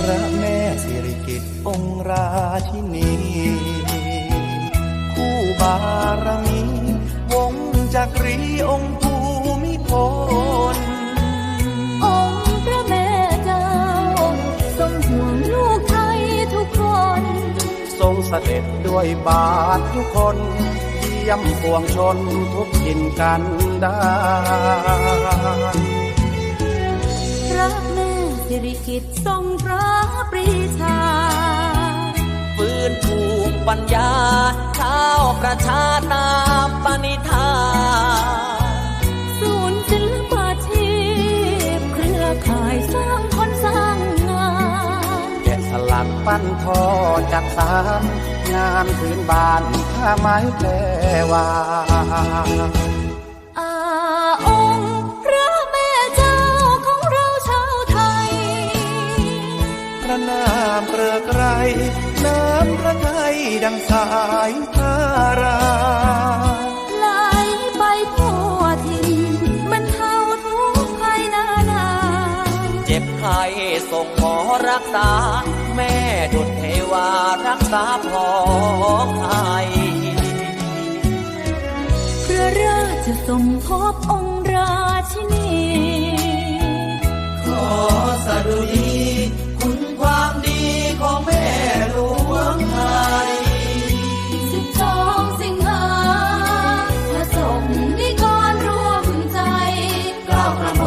พระแม่สิริกิติ์องค์ราชินีคู่บารมี วงจักรีองค์ภูมิพลองค์พระแม่เจ้าทรงห่วงลูกไทยทุกคน ทรงเสด็จด้วยบาททุกคนเยี่ยมปวงชนทุกถิ่นกันดารพระแม่ สิริกิตทรงพระปรีชา ฟื้นภูมิปัญญาชาวประชาตาปณิธานศูนย์ศิลปาชีพเครือข่ายสร้างคนสร้างงานแกะสลักปั้นทอจักสานงานพื้นบ้านผ้าไม้แพรวาอาามเกลือไกรน้ำพระทัยดังสายทาราไหลไปทั่วถิ่นบรรเทาทุกข์ภัยนานา เจ็บไข้ส่งหมอรักษา แม่ดุจเทวารักษาของไทยพระราชสมภพองค์ราชินี ขอสดุดี Oklahoma.